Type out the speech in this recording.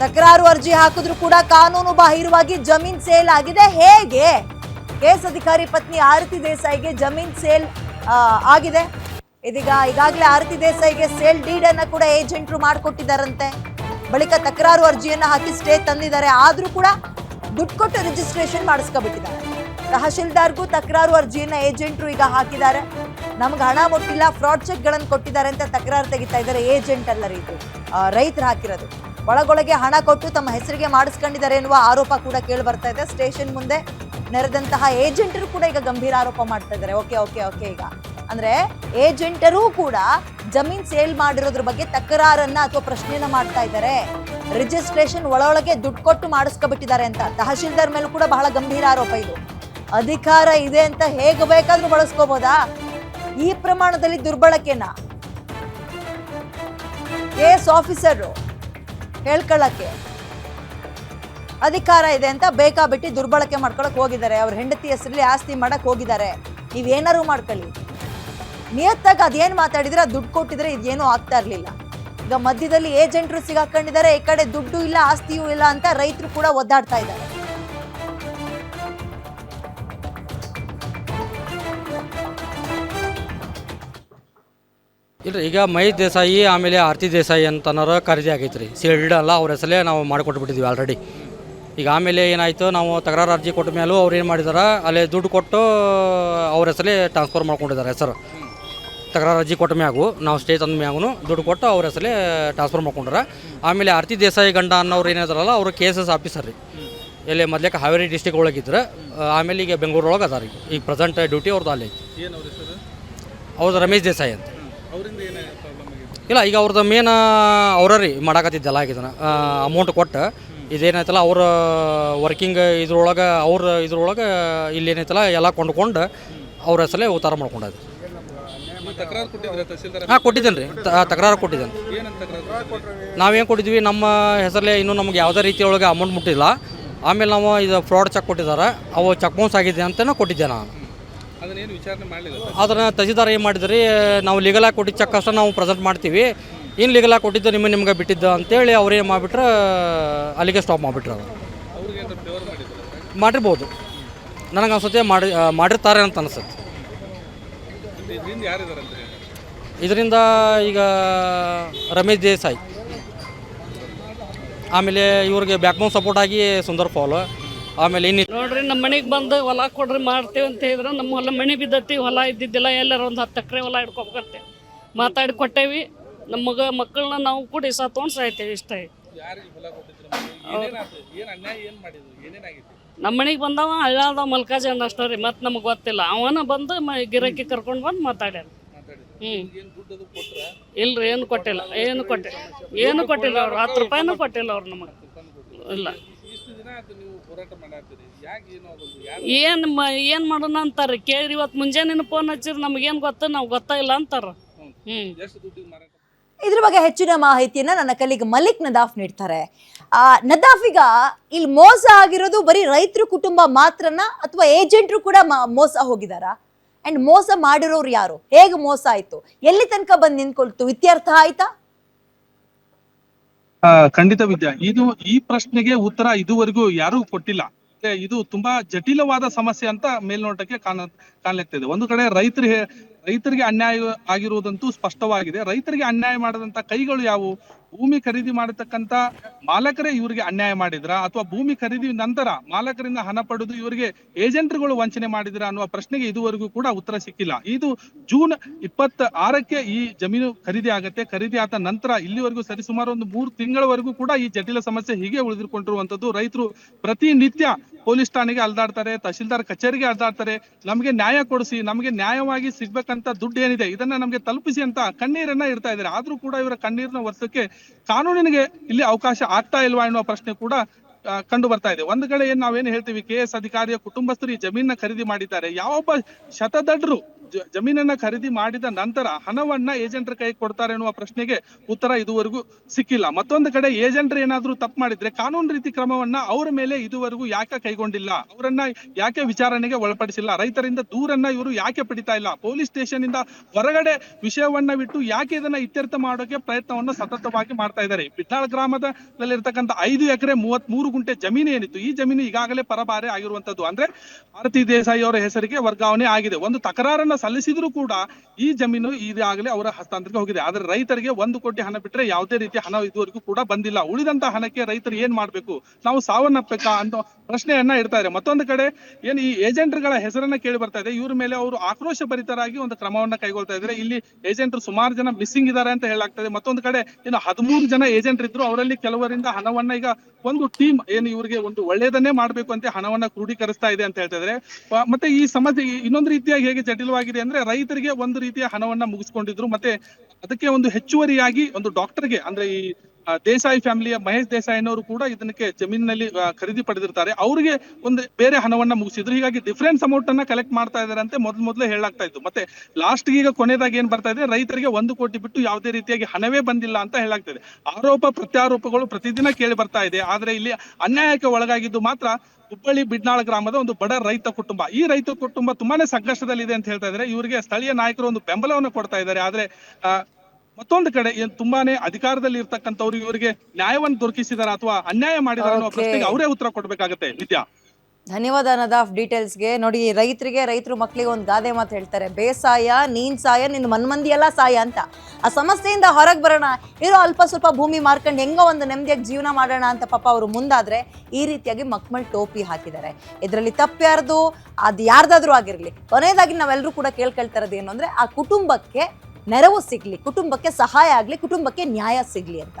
ತಕರಾರು ಅರ್ಜಿ ಹಾಕಿದ್ರು ಕೂಡ ಕಾನೂನು ಬಾಹಿರವಾಗಿ ಜಮೀನ್ ಸೇಲ್ ಆಗಿದೆ. ಹೇಗೆ? ಕೇಸ್ ಅಧಿಕಾರಿ ಪತ್ನಿ ಆರತಿ ದೇಸಾಯಿಗೆ ಜಮೀನ್ ಸೇಲ್ ಆಗಿದೆ. ಇದೀಗ ಈಗಾಗಲೇ ಆರತಿ ದೇಸಾಯಿಗೆ ಸೇಲ್ ಡೀಡ್ ಅನ್ನ ಕೂಡ ಏಜೆಂಟ್ರು ಮಾಡಿಕೊಟ್ಟಿದ್ದಾರಂತೆ. ಬಳಿಕ ತಕರಾರು ಅರ್ಜಿಯನ್ನ ಹಾಕಿ ಸ್ಟೇ ತಂದಿದ್ದಾರೆ. ಆದ್ರೂ ಕೂಡ ದುಡ್ಡು ಕೊಟ್ಟು ರಿಜಿಸ್ಟ್ರೇಷನ್ ಮಾಡಿಸ್ಕೊಬಿಟ್ಟಿದ್ದಾರೆ. ತಹಶೀಲ್ದಾರ್ಗೂ ತಕರಾರು ಅರ್ಜಿಯನ್ನ ಏಜೆಂಟ್ರು ಈಗ ಹಾಕಿದ್ದಾರೆ. ನಮ್ಗೆ ಹಣ ಮುಟ್ಟಿಲ್ಲ ಫ್ರಾಡ್ ಚೆಕ್ಗಳನ್ನು ಕೊಟ್ಟಿದ್ದಾರೆ ಅಂತ ತಕರಾರು ತೆಗಿತಾ ಇದ್ದಾರೆ ಏಜೆಂಟ್ ಅಲ್ಲ ರೀ ಇದು ರೈತರು ಹಾಕಿರೋದು. ಒಳಗೊಳಗೆ ಹಣ ಕೊಟ್ಟು ತಮ್ಮ ಹೆಸರಿಗೆ ಮಾಡಿಸ್ಕೊಂಡಿದ್ದಾರೆ ಎನ್ನುವ ಆರೋಪ ಕೂಡ ಕೇಳಿ ಬರ್ತಾ ಇದೆ. ಸ್ಟೇಷನ್ ಮುಂದೆ ನೆರೆದಂತಹ ಏಜೆಂಟರು ಕೂಡ ಈಗ ಗಂಭೀರ ಆರೋಪ ಮಾಡ್ತಾ ಇದ್ದಾರೆ. ಓಕೆ ಓಕೆ ಓಕೆ ಈಗ. ಅಂದ್ರೆ ಏಜೆಂಟರು ಕೂಡ ಜಮೀನ್ ಸೇಲ್ ಮಾಡಿರೋದ್ರ ಬಗ್ಗೆ ತಕರಾರನ್ನ ಅಥವಾ ಪ್ರಶ್ನೆಯನ್ನ ಮಾಡ್ತಾ ಇದ್ದಾರೆ. ರಿಜಿಸ್ಟ್ರೇಷನ್ ಒಳೊಳಗೆ ದುಡ್ಡು ಕೊಟ್ಟು ಮಾಡಿಸ್ಕೊಬಿಟ್ಟಿದ್ದಾರೆ ಅಂತ. ತಹಶೀಲ್ದಾರ್ ಮೇಲೆ ಕೂಡ ಬಹಳ ಗಂಭೀರ ಆರೋಪ ಇದು. ಅಧಿಕಾರ ಇದೆ ಅಂತ ಹೇಗೆ ಬೇಕಾದ್ರೂ ಬಳಸ್ಕೋಬೋದಾ? ಈ ಪ್ರಮಾಣದಲ್ಲಿ ದುರ್ಬಳಕೆನ? ಎಸ್ ಆಫೀಸರು ಹೇಳ್ಕೊಳ್ಳಕ್ಕೆ ಅಧಿಕಾರ ಇದೆ ಅಂತ ಬೇಕಾಬಿಟ್ಟು ದುರ್ಬಳಕೆ ಮಾಡ್ಕೊಳಕ್ ಹೋಗಿದ್ದಾರೆ. ಅವ್ರ ಹೆಂಡತಿ ಹೆಸರಲ್ಲಿ ಆಸ್ತಿ ಮಾಡಕ್ಕೆ ಹೋಗಿದ್ದಾರೆ. ನೀವೇನಾರು ಮಾಡ್ಕೊಳ್ಳಿ. ನಿಯತ್ತಾಗ ಅದೇನು ಮಾತಾಡಿದ್ರೆ ದುಡ್ಡು ಕೊಟ್ಟಿದ್ರೆ ಇದೇನೂ ಆಗ್ತಾ ಇರಲಿಲ್ಲ. ಈಗ ಮಧ್ಯದಲ್ಲಿ ಏಜೆಂಟ್ರು ಸಿಗಾಕೊಂಡಿದ್ದಾರೆ. ಈ ಕಡೆ ದುಡ್ಡು ಇಲ್ಲ, ಆಸ್ತಿಯೂ ಇಲ್ಲ ಅಂತ ರೈತರು ಕೂಡ ಒದ್ದಾಡ್ತಾ ಇದ್ದಾರೆ. ಇಲ್ರಿ ಈಗ ಮೈ ದೇಸಾಯಿ ಆಮೇಲೆ ಆರತಿ ದೇಸಾಯಿ ಅಂತ ಅನ್ನೋರು ಖರೀದಿ ಆಗೈತೆ ರೀ ಸೀಲ್ಡ್ ಅಲ್ಲ ಅವ್ರ ಹೆಸರಲ್ಲೇ ನಾವು ಮಾಡಿಕೊಟ್ಬಿಟ್ಟಿದ್ವಿ ಆಲ್ರೆಡಿ ಈಗ ಆಮೇಲೆ ಏನಾಯಿತು ನಾವು ತಕರಾರು ಅರ್ಜಿ ಕೊಟ್ಟ ಮೇಲೂ ಅವ್ರು ಏನು ಮಾಡಿದಾರೆ ಅಲ್ಲೇ ದುಡ್ಡು ಕೊಟ್ಟು ಅವ್ರ ಹೆಸರೇ ಟ್ರಾನ್ಸ್ಫರ್ ಮಾಡ್ಕೊಂಡಿದ್ದಾರೆ ಹೆಸರು. ತಕರಾರು ಅರ್ಜಿ ಕೊಟ್ಟ ಮ್ಯಾಗು ನಾವು ಸ್ಟೇ ತಂದ ಮ್ಯಾಗೂ ದುಡ್ಡು ಕೊಟ್ಟು ಅವ್ರ ಹೆಸಲೇ ಟ್ರಾನ್ಸ್ಫರ್ ಮಾಡ್ಕೊಂಡ್ರೆ ಆಮೇಲೆ ಆರತಿ ದೇಸಾಯಿ ಗಂಡ ಅನ್ನೋರು ಏನಿದಾರಲ್ಲ ಅವರು ಕೆ ಎಸ್ ಎಸ್ ಆಫೀಸರ್ ರೀ. ಎಲ್ಲಿ ಮೊದಲಕ್ಕೆ ಹಾವೇರಿ ಡಿಸ್ಟಿಕ್ ಒಳಗಿದ್ರೆ ಆಮೇಲೆ ಈಗ ಬೆಂಗಳೂರು ಒಳಗೆ ಅದಾರ ಈಗ. ಈಗ ಪ್ರೆಸೆಂಟ್ ಡ್ಯೂಟಿ ಅವ್ರದ್ದು ಅಲ್ಲಿ ಐತಿ. ಹೆಸರು? ಅವ್ರದ್ದು ರಮೇಶ್ ದೇಸಾಯಿ ಅಂತ. ಇಲ್ಲ ಈಗ ಅವ್ರದ್ದು ಮೇನ್ ಅವ್ರ ರೀ ಮಾಡಾಕತ್ತಿದ್ದೆಲ್ಲ ಇದನ್ನ. ಅಮೌಂಟ್ ಕೊಟ್ಟು. ಇದೇನೈತಲ್ಲ ಅವ್ರ ವರ್ಕಿಂಗ್ ಇದ್ರೊಳಗೆ ಅವ್ರ ಇದ್ರೊಳಗೆ ಇಲ್ಲಿ ಏನೈತಲ್ಲ ಎಲ್ಲ ಕೊಂಡ್ಕೊಂಡು ಅವ್ರ ಹೆಸರಲ್ಲೇ ಉತ್ತಾರ ತಹಸೀಲ್ದಾರ್ ಹಾಂ ಕೊಟ್ಟಿದ್ದೇನೆ. ರೀ ತಕರಾರು ಕೊಟ್ಟಿದ್ದೇನೆ ನಾವೇನು ಕೊಟ್ಟಿದ್ವಿ ನಮ್ಮ ಹೆಸರಲ್ಲೇ ಇನ್ನೂ ನಮ್ಗೆ ಯಾವುದೇ ರೀತಿಯೊಳಗೆ ಅಮೌಂಟ್ ಮುಟ್ಟಿಲ್ಲ. ಆಮೇಲೆ ನಾವು ಇದು ಫ್ರಾಡ್ ಚೆಕ್ ಕೊಟ್ಟಿದ್ದಾರೆ. ಅವು ಚೆಕ್ ಬೌನ್ಸ್ ಆಗಿದೆ ಅಂತಲೂ ಕೊಟ್ಟಿದ್ದೆ ನಾನು. ಅದನ್ನೇನು ವಿಚಾರಣೆ ಮಾಡಲಿಲ್ಲ ಅದನ್ನು ತಹಸೀಲ್ದಾರ್ ಏನು ಮಾಡಿದ್ರಿ ನಾವು ಲೀಗಲಾಗಿ ಕೊಟ್ಟಿದ್ದ ಚೆಕ್ ಅಷ್ಟೇ ನಾವು ಪ್ರೆಸೆಂಟ್ ಮಾಡ್ತೀವಿ. ಏನು ಲೀಗಲಾಗಿ ಕೊಟ್ಟಿದ್ದು ನಿಮ್ಮ ನಿಮ್ಗೆ ಬಿಟ್ಟಿದ್ದು ಅಂತೇಳಿ ಅವ್ರೇನು ಏನು ಮಾಡಿಬಿಟ್ರೆ ಅಲ್ಲಿಗೆ ಸ್ಟಾಪ್ ಮಾಡಿಬಿಟ್ರು ಅವರು. ಮಾಡಿರ್ಬೋದು. ನನಗೆ ಅನ್ಸುತ್ತೆ ಮಾಡಿ ಮಾಡಿರ್ತಾರೆ ಅಂತ ಅನಿಸುತ್ತೆ. ಇದರಿಂದ ಈಗ ರಮೇಶ್ ದೇಸಾಯಿ. ಆಮೇಲೆ ಇವ್ರಿಗೆ ಬ್ಯಾಕ್ಬೋನ್ ಸಪೋರ್ಟ್ ಆಗಿ ಸುಂದರ್ ಫಾಲ್ ಆಮೇಲೆ ಇನ್ನು ನೋಡ್ರಿ ನಮ್ಮ ಮನೆಗೆ ಬಂದು ಹೊಲ ಕೊಡ್ರಿ ಮಾಡ್ತೇವೆ ಅಂತ ಹೇಳಿದ್ರೆ ನಮ್ಮ ಹೊಲ ಮನೆ ಬಿದ್ದತಿ ಹೊಲ ಇದ್ದಿದ್ದಿಲ್ಲ ಎಲ್ಲರ ಒಂದು ಹತ್ತು ಎಕರೆ ಹೊಲ ಹಿಡ್ಕೊಬೇಕಂತೆ ಮಾತಾಡಿ ಕೊಟ್ಟೇವಿ. ನಮ್ಮ ಮಗ ಮಕ್ಕಳನ್ನ ನಾವು ಕೂಡ ಸಹ ತೊಗೊಂಡು ಸಾಯ್ತೇವೆ ಇಷ್ಟ. ನಮ್ಮ ಮನೆಗೆ ಬಂದವ ಹಳ್ಳಾದ ಮಲ್ಕಾಜನ್ ಅಷ್ಟೇ ರೀ ಮತ್ತೆ ನಮಗೆ ಗೊತ್ತಿಲ್ಲ. ಅವನ ಬಂದು ಮ ಗಿರಾಕಿ ಕರ್ಕೊಂಡು ಬಂದು ಮಾತಾಡ್ಯಾನ. ಮಾತಾಡಿದ್ರು. ಹ್ಞೂ ಇಲ್ರಿ ಏನು ಕೊಟ್ಟಿಲ್ಲ ಏನು ಕೊಟ್ಟಿಲ್ಲ ಏನು ಕೊಟ್ಟಿಲ್ಲ ಅವ್ರು ಹತ್ತು ರೂಪಾಯಿನೂ ಕೊಟ್ಟಿಲ್ಲ ಅವ್ರು ನಮಗೆ. ಇಲ್ಲ. ಏನೋ ಅದೊಂದು ಯಾರು ಏನು ಮ ಏನು ಮಾಡೋಣ ಅಂತಾರೆ? ಕೇಳಿ ಇವತ್ತು ಮುಂಜಾನೆ ಫೋನ್ ಹಚ್ಚಿರಿ ನಮಗೇನು ಗೊತ್ತ? ನಾವು ಗೊತ್ತಾಗಿಲ್ಲ ಅಂತಾರೆ. ಹ್ಞೂ ಇದ್ರ ಬಗ್ಗೆ ಹೆಚ್ಚಿನ ಮಾಹಿತಿಯನ್ನ ನನ್ನ ಕಲಿಗ್ ಮಲಿಕ್ ನದಾಫ್ ನೀಡ್ತಾರೆ. ಆ ನದಾಫಿಗ ಇಲ್ಲಿ ಮೋಸ ಆಗಿರೋದು ಬರೀ ರೈತರ ಕುಟುಂಬ ಮಾತ್ರನ ಅಥವಾ ಏಜೆಂಟ್ರು ಕೂಡ ಮ- ಮೋಸ ಹೋಗಿದಾರಾ? ಅಂಡ್ ಮೋಸ ಮಾಡಿರೋರು ಯಾರು? ಹೇಗೆ ಮೋಸ ಆಯ್ತು? ಎಲ್ಲಿ ತನಕ ಬಂದು ನಿಂತ್ಕೊಳ್ತು? ಇತ್ಯರ್ಥ ಆಯ್ತಾ? ಖಂಡಿತ ವಿದ್ಯಾ, ಇದು ಈ ಪ್ರಶ್ನೆಗೆ ಉತ್ತರ ಇದುವರೆಗೂ ಯಾರೂ ಕೊಟ್ಟಿಲ್ಲ. ಇದು ತುಂಬಾ ಜಟಿಲವಾದ ಸಮಸ್ಯೆ ಅಂತ ಮೇಲ್ನೋಟಕ್ಕೆ ಕಾಣ ಕಾಣ್ಲಿಕ್ತಿದೆ ಒಂದು ಕಡೆ ರೈತರಿಗೆ ರೈತರಿಗೆ ಅನ್ಯಾಯ ಆಗಿರುವುದಂತೂ ಸ್ಪಷ್ಟವಾಗಿದೆ. ರೈತರಿಗೆ ಅನ್ಯಾಯ ಮಾಡದಂತ ಕೈಗಳು ಯಾವುವು? ಭೂಮಿ ಖರೀದಿ ಮಾಡತಕ್ಕಂತ ಮಾಲಕರೇ ಇವರಿಗೆ ಅನ್ಯಾಯ ಮಾಡಿದ್ರ? ಅಥವಾ ಭೂಮಿ ಖರೀದಿ ನಂತರ ಮಾಲಕರಿಂದ ಹಣ ಪಡೆದು ಇವರಿಗೆ ಏಜೆಂಟ್ರುಗಳು ವಂಚನೆ ಮಾಡಿದ್ರ ಅನ್ನುವ ಪ್ರಶ್ನೆಗೆ ಇದುವರೆಗೂ ಕೂಡ ಉತ್ತರ ಸಿಕ್ಕಿಲ್ಲ. ಇದು ಜೂನ್ ಇಪ್ಪತ್ತ ಆರಕ್ಕೆ ಈ ಜಮೀನು ಖರೀದಿ ಆಗತ್ತೆ. ಖರೀದಿ ಆದ ನಂತರ ಇಲ್ಲಿವರೆಗೂ ಸರಿಸುಮಾರು ಒಂದು ಮೂರು ತಿಂಗಳವರೆಗೂ ಕೂಡ ಈ ಜಟಿಲ ಸಮಸ್ಯೆ ಹೀಗೆ ಉಳಿದುಕೊಂಡಿರುವಂತದ್ದು ರೈತರು ಪ್ರತಿನಿತ್ಯ ಪೊಲೀಸ್ ಠಾಣೆಗೆ ಅಲ್ದಾಡ್ತಾರೆ ತಹಶೀಲ್ದಾರ್ ಕಚೇರಿಗೆ ಅಲ್ದಾಡ್ತಾರೆ. ನಮಗೆ ನ್ಯಾಯ ಕೊಡಿಸಿ, ನಮಗೆ ನ್ಯಾಯವಾಗಿ ಸಿಗ್ಬೇಕಂತ ದುಡ್ಡು ಏನಿದೆ, ಇದನ್ನ ನಮಗೆ ತಲುಪಿಸಿ ಅಂತ ಕಣ್ಣೀರನ್ನ ಇಡ್ತಾ ಇದ್ದಾರೆ. ಆದ್ರೂ ಕೂಡ ಇವರ ಕಣ್ಣೀರಿನ ವರ್ಷಕ್ಕೆ ಕಾನೂನಿನಿಗೆ ಇಲ್ಲಿ ಅವಕಾಶ ಆಗ್ತಾ ಇಲ್ವಾ ಎನ್ನುವ ಪ್ರಶ್ನೆ ಕೂಡ ಕಂಡು ಬರ್ತಾ ಇದೆ. ಒಂದು ಕಡೆ ಏನ್ ನಾವೇನ್ ಹೇಳ್ತೀವಿ, ಕೆ ಎಸ್ ಅಧಿಕಾರಿಯ ಕುಟುಂಬಸ್ಥರು ಈ ಜಮೀನ ಖರೀದಿ ಮಾಡಿದ್ದಾರೆ. ಯಾವೊಬ್ಬ ಶತದಡ್ರು ಜಮೀನನ್ನ ಖರೀದಿ ಮಾಡಿದ ನಂತರ ಹಣವನ್ನ ಏಜೆಂಟ್ರ ಕೈ ಕೊಡ್ತಾರೆ ಎನ್ನುವ ಪ್ರಶ್ನೆಗೆ ಉತ್ತರ ಇದುವರೆಗೂ ಸಿಕ್ಕಿಲ್ಲ. ಮತ್ತೊಂದು ಕಡೆ ಏಜೆಂಟ್ರು ಏನಾದ್ರೂ ತಪ್ಪು ಮಾಡಿದ್ರೆ ಕಾನೂನು ರೀತಿ ಕ್ರಮವನ್ನ ಅವರ ಮೇಲೆ ಇದುವರೆಗೂ ಯಾಕೆ ಕೈಗೊಂಡಿಲ್ಲ? ಅವರನ್ನ ಯಾಕೆ ವಿಚಾರಣೆಗೆ ಒಳಪಡಿಸಿಲ್ಲ? ರೈತರಿಂದ ದೂರನ್ನ ಇವರು ಯಾಕೆ ಪಡಿತಾ ಇಲ್ಲ? ಪೊಲೀಸ್ ಸ್ಟೇಷನ್ ಇಂದ ಹೊರಗಡೆ ವಿಷಯವನ್ನ ಬಿಟ್ಟು ಯಾಕೆ ಇದನ್ನ ಇತ್ಯರ್ಥ ಮಾಡೋಕೆ ಪ್ರಯತ್ನವನ್ನ ಸತತವಾಗಿ ಮಾಡ್ತಾ ಇದ್ದಾರೆ. ಬಿಟ್ಟಾಳ ಗ್ರಾಮದಲ್ಲಿರ್ತಕ್ಕಂಥ ಐದು ಎಕರೆ ಮೂವತ್ತ್ ಮೂರು ಗುಂಟೆ ಜಮೀನು ಏನಿತ್ತು, ಈ ಜಮೀನು ಈಗಾಗಲೇ ಪರಬಾರೆ ಆಗಿರುವಂತದ್ದು ಅಂದ್ರೆ ಭಾರತಿ ದೇಸಾಯಿ ಅವರ ಹೆಸರಿಗೆ ವರ್ಗಾವಣೆ ಆಗಿದೆ. ಒಂದು ತಕರಾರನ್ನ ಸಲ್ಲಿಸಿದ್ರು ಕೂಡ ಈ ಜಮೀನು ಈಗಾಗಲೇ ಅವರ ಹಸ್ತಾಂತರಕ್ಕೆ ಹೋಗಿದೆ. ಆದ್ರೆ ರೈತರಿಗೆ ಒಂದು ಕೋಟಿ ಹಣ ಬಿಟ್ರೆ ಯಾವುದೇ ರೀತಿಯ ಹಣ ಇದುವರೆಗೂ ಕೂಡ ಬಂದಿಲ್ಲ. ಉಳಿದಂತ ಹಣಕ್ಕೆ ರೈತರು ಏನ್ ಮಾಡ್ಬೇಕು? ನಾವು ಸಾವನ್ನಪ್ಪಬೇಕಾ ಅಂತ ಪ್ರಶ್ನೆಯನ್ನ ಇಡ್ತಾ ಇದ್ರೆ ಮತ್ತೊಂದು ಕಡೆ ಏನ್ ಈ ಏಜೆಂಟ್ಗಳ ಹೆಸರನ್ನ ಕೇಳಿ ಬರ್ತಾ ಇದೆ. ಇವ್ರ ಮೇಲೆ ಅವರು ಆಕ್ರೋಶ ಭರಿತರಾಗಿ ಒಂದು ಕ್ರಮವನ್ನ ಕೈಗೊಳ್ತಾ ಇದ್ದಾರೆ. ಇಲ್ಲಿ ಏಜೆಂಟ್ರು ಸುಮಾರು ಜನ ಮಿಸ್ಸಿಂಗ್ ಇದ್ದಾರೆ ಅಂತ ಹೇಳಾಗ್ತದೆ ಮತ್ತೊಂದು ಕಡೆ ಇನ್ನು ಹದಿಮೂರು ಜನ ಏಜೆಂಟ್ ಇದ್ರು ಅವರಲ್ಲಿ ಕೆಲವರಿಂದ ಹಣವನ್ನ ಈಗ ಒಂದು ಟೀಮ್ ಏನು ಇವರಿಗೆ ಒಂದು ಒಳ್ಳೆಯದನ್ನೇ ಮಾಡ್ಬೇಕು ಅಂತ ಹಣವನ್ನ ಕ್ರೋಢೀಕರಿಸ್ತಾ ಇದೆ ಅಂತ ಹೇಳ್ತಾ ಇದ್ರೆ ಮತ್ತೆ ಈ ಸಮಸ್ಯೆ ಇನ್ನೊಂದು ರೀತಿಯಾಗಿ ಹೇಗೆ ಜಟಿಲವಾಗಿದೆ ಅಂದ್ರೆ ರೈತರಿಗೆ ಒಂದು ರೀತಿಯ ಹಣವನ್ನ ಮುಗಿಸ್ಕೊಂಡಿದ್ರು. ಮತ್ತೆ ಅದಕ್ಕೆ ಒಂದು ಹೆಚ್ಚುವರಿಯಾಗಿ ಒಂದು ಡಾಕ್ಟರ್ಗೆ ಅಂದ್ರೆ ಈ ದೇಸಾಯಿ ಫ್ಯಾಮಿಲಿಯ ಮಹೇಶ್ ದೇಸಾಯಿ ಅನ್ನೋರು ಕೂಡ ಇದಕ್ಕೆ ಜಮೀನಿನಲ್ಲಿ ಖರೀದಿ ಪಡೆದಿರ್ತಾರೆ. ಅವರಿಗೆ ಒಂದು ಬೇರೆ ಹಣವನ್ನ ಮುಗಿಸಿದ್ರು. ಹೀಗಾಗಿ ಡಿಫರೆನ್ಸ್ ಅಮೌಂಟ್ ಅನ್ನ ಕಲೆಕ್ಟ್ ಮಾಡ್ತಾ ಇದಾರೆ ಅಂತ ಮೊದ್ಲು ಮೊದಲೇ ಹೇಳಾಗ್ತಾ ಇತ್ತು ಮತ್ತೆ ಲಾಸ್ಟ್ ಈಗ ಕೊನೆಯದಾಗಿ ಏನ್ ಬರ್ತಾ ಇದೆ? ರೈತರಿಗೆ ಒಂದು ಕೋಟಿ ಬಿಟ್ಟು ಯಾವುದೇ ರೀತಿಯಾಗಿ ಹಣವೇ ಬಂದಿಲ್ಲ ಅಂತ ಹೇಳಲಾಗ್ತದೆ ಆರೋಪ, ಪ್ರತ್ಯಾರೋಪಗಳು ಪ್ರತಿದಿನ ಕೇಳಿ ಬರ್ತಾ ಇದೆ. ಆದ್ರೆ ಇಲ್ಲಿ ಅನ್ಯಾಯಕ್ಕೆ ಒಳಗಾಗಿದ್ದು ಮಾತ್ರ ಹುಬ್ಬಳ್ಳಿ ಬಿಡ್ನಾಳ ಗ್ರಾಮದ ಒಂದು ಬಡ ರೈತ ಕುಟುಂಬ. ಈ ರೈತ ಕುಟುಂಬ ತುಂಬಾನೇ ಸಂಕಷ್ಟದಲ್ಲಿದೆ ಅಂತ ಹೇಳ್ತಾ ಇದ್ದಾರೆ ಇವರಿಗೆ ಸ್ಥಳೀಯ ನಾಯಕರು ಒಂದು ಬೆಂಬಲವನ್ನು ಕೊಡ್ತಾ ಇದ್ದಾರೆ. ಆದ್ರೆ ಮತ್ತೊಂದು ಕಡೆ ಏನ್ ತುಂಬಾನೇ ಅಧಿಕಾರದಲ್ಲಿ ಇರ್ತಕ್ಕಂಥವ್ರು ಇವರಿಗೆ ನ್ಯಾಯವನ್ನು ದೊರಕಿಸಿದಾರ ಅಥವಾ ಅನ್ಯಾಯ ಮಾಡಿದಾರ ಅನ್ನೋ ಪ್ರಶ್ನೆಗೆ ಅವರೇ ಉತ್ತರ ಕೊಡ್ಬೇಕಾಗತ್ತೆ ವಿದ್ಯಾ ಧನ್ಯವಾದ ನದಾಫ್ ಡೀಟೇಲ್ಸ್ಗೆ. ನೋಡಿ ರೈತರಿಗೆ ರೈತರು ಮಕ್ಕಳಿಗೆ ಒಂದು ಗಾದೆ ಮಾತು ಹೇಳ್ತಾರೆ. ಬೇಸಾಯ ನೀನ್ ಸಾಯ ನಿನ್ನ ಮನ್ಮಂದಿ ಎಲ್ಲ ಸಾಯ ಅಂತ. ಆ ಸಮಸ್ಯೆಯಿಂದ ಹೊರಗೆ ಬರೋಣ. ಇರೋ ಅಲ್ಪ ಸ್ವಲ್ಪ ಭೂಮಿ ಮಾರ್ಕೊಂಡು ಹೆಂಗೋ ಒಂದು ನೆಮ್ಮದಿಯಾಗಿ ಜೀವನ ಮಾಡೋಣ ಅಂತ ಪಾಪ ಅವರು ಮುಂದಾದ್ರೆ ಈ ರೀತಿಯಾಗಿ ಮಕ್ಮಲ್ ಟೋಪಿ ಹಾಕಿದ್ದಾರೆ. ಇದರಲ್ಲಿ ತಪ್ಪ್ಯಾರ್ದು ಅದು ಯಾರ್ದಾದ್ರೂ ಆಗಿರಲಿ. ಕೊನೆಯದಾಗಿ ನಾವೆಲ್ಲರೂ ಕೂಡ ಕೇಳ್ಕೊಳ್ತಾ ಇರೋದು ಏನು ಅಂದ್ರೆ ಆ ಕುಟುಂಬಕ್ಕೆ ನೆರವು ಸಿಗ್ಲಿ ಕುಟುಂಬಕ್ಕೆ ಸಹಾಯ ಆಗಲಿ ಕುಟುಂಬಕ್ಕೆ ನ್ಯಾಯ ಸಿಗ್ಲಿ ಅಂತ.